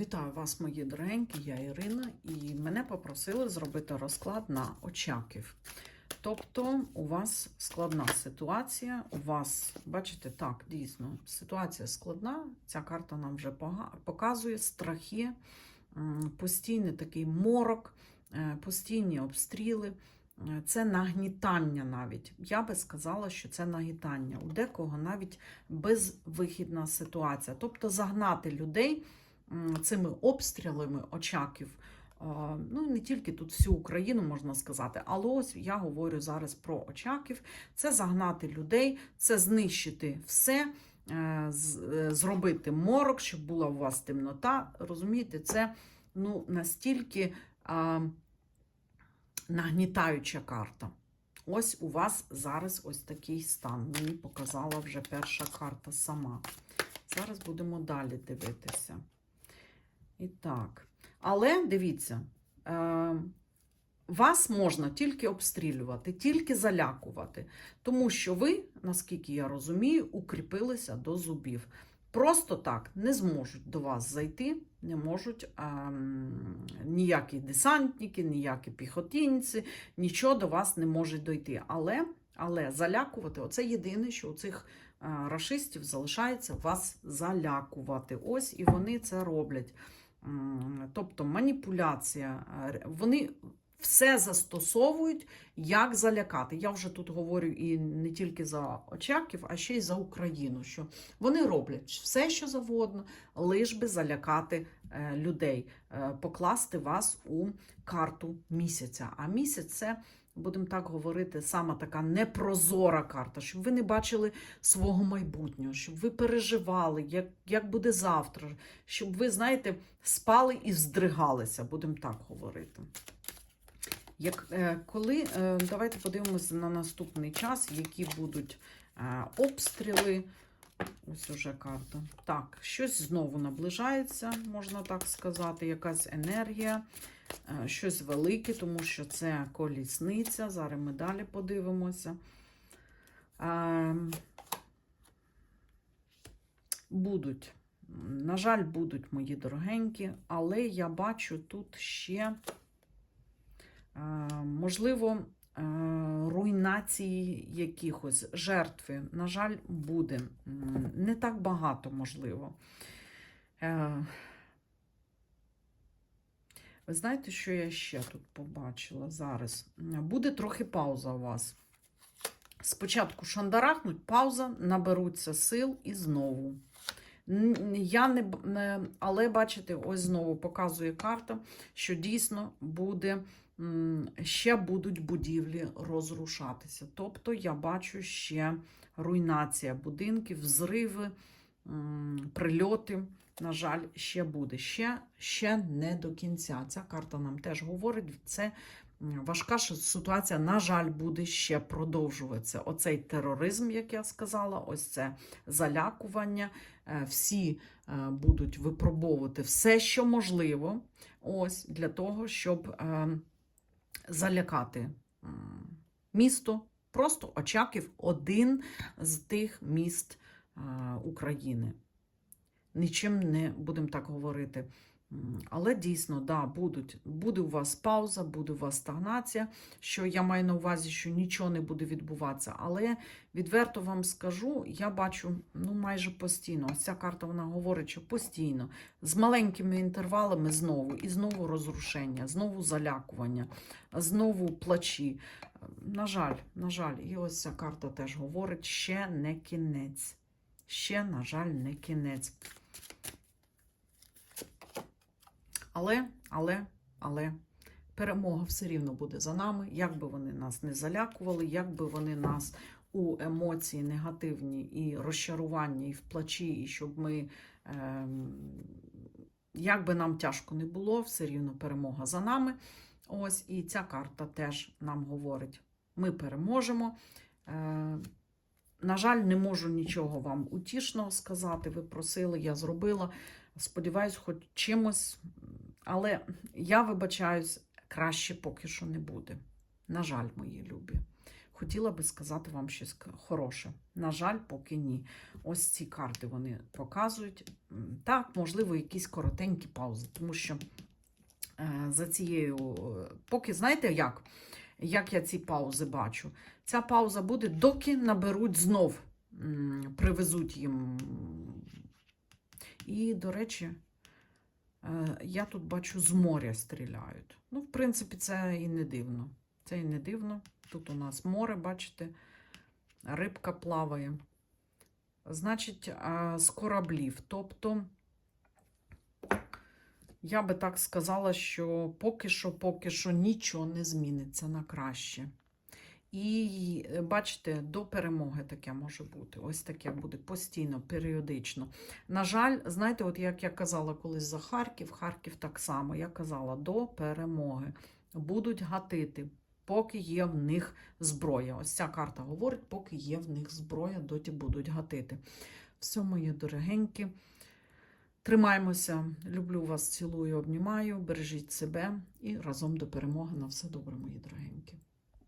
Вітаю вас, мої дорогенькі, я Ірина, і мене попросили зробити розклад на очаків. Тобто, у вас складна ситуація, у вас, бачите, так, дійсно, ситуація складна. Ця карта нам вже показує страхи, постійний такий морок, е, постійні обстріли. Е, Це нагнітання навіть. Я би сказала, що це нагнітання. У декого навіть безвихідна ситуація. Тобто загнати людей цими обстрілами очаків. Ну, не тільки тут всю Україну можна сказати, але ось я говорю зараз про очаків. Це загнати людей, це знищити все, е, е, зробити морок, щоб була у вас темнота. Розумієте, це ну, настільки а, нагнітаюча карта. Ось у вас зараз ось такий стан. Мені показала вже перша карта сама. Зараз будемо далі дивитися. І так. Але дивіться, е, вас можна тільки обстрілювати, тільки залякувати, тому що ви, наскільки я розумію, укріпилися до зубів. Просто так не зможуть до вас зайти, не можуть ем, ніякі десантники, ніякі піхотинці, нічого до вас не може дойти. Але, але залякувати оце єдине, що у цих е, рашистів залишається вас залякувати. Ось і вони це роблять. Тобто маніпуляція, е, вони все застосовують, як залякати. Я вже тут говорю і не тільки за очаків, а ще й за Україну. Що вони роблять все, що завгодно, лиш би залякати е, людей, е, покласти вас у карту місяця. А місяць це. Будемо так говорити, сама така непрозора карта, щоб ви не бачили свого майбутнього, щоб ви переживали, як, як буде завтра, щоб ви, знаєте, спали і здригалися, будемо так говорити. Як, е, коли, е, давайте подивимося на наступний час, які будуть е, обстріли. Ось уже карта. Так, щось знову наближається, можна так сказати, якась енергія, щось велике, тому що це колісниця. Зараз ми далі подивимося. Е, будуть, на жаль, будуть мої дорогенькі, але я бачу тут ще, е, можливо, е, руйнації якихось жертви. На жаль, буде. Не так багато, можливо. Ви знаєте, що я ще тут побачила зараз? Буде трохи пауза у вас. Спочатку шандарахнуть, пауза, наберуться сил і знову. Я не, але бачите, ось знову показує карта, що дійсно буде, ще будуть будівлі розрушатися. Тобто я бачу ще руйнація будинків, взриви, прильоти. На жаль, ще буде. Ще, ще не до кінця. Ця карта нам теж говорить, це важка ситуація, на жаль, буде ще продовжуватися. Оцей тероризм, як я сказала, ось це залякування. Е, Всі е, будуть випробовувати все, що можливо, ось для того, щоб е, залякати місто. Просто Очаків один з тих міст України. Нічим не будемо так говорити. Але дійсно, да, будуть, буде у вас пауза, буде у вас стагнація, що я маю на увазі, що нічого не буде відбуватися. Але відверто вам скажу, я бачу ну, майже постійно. Ось ця карта вона говорить, що постійно, з маленькими інтервалами знову, і знову розрушення, знову залякування, знову плачі. На жаль, на жаль, і ось ця карта теж говорить, ще не кінець. Ще, на жаль, не кінець. Але, але, але перемога все рівно буде за нами. Як би вони нас не залякували, як би вони нас у емоції негативні і розчарування, і в плачі, і щоб ми, ем, як би нам тяжко не було, все рівно перемога за нами. Ось, і ця карта теж нам говорить: ми переможемо. На жаль, не можу нічого вам утішного сказати. Ви просили, я зробила. Сподіваюсь, хоч чимось, але я вибачаюсь, краще поки що не буде. На жаль, мої любі. хотіла би сказати вам щось хороше. На жаль, поки ні. Ось ці карти вони показують. Так, можливо, якісь коротенькі паузи, тому що е, за цією, е, поки знаєте як? Як я ці паузи бачу? Ця пауза буде, доки наберуть знов, привезуть їм. І, до речі, е, я тут бачу, з моря стріляють. Ну, в принципі, це і не дивно. Це і не дивно. Тут у нас море, бачите, рибка плаває. Значить, е, з кораблів. Тобто, я би так сказала, що поки що, поки що нічого не зміниться на краще. І е, бачите, до перемоги таке може бути. Ось таке буде постійно, періодично. На жаль, знаєте, от як я казала колись за Харків, Харків так само. Я казала до перемоги. Будуть гатити, поки є в них зброя. Ось ця карта говорить, поки є в них зброя, доті будуть гатити. Все, мої дорогенькі. Тримаємося. Люблю вас, цілую, обнімаю. Бережіть себе і разом до перемоги. На все добре, мої дорогенькі.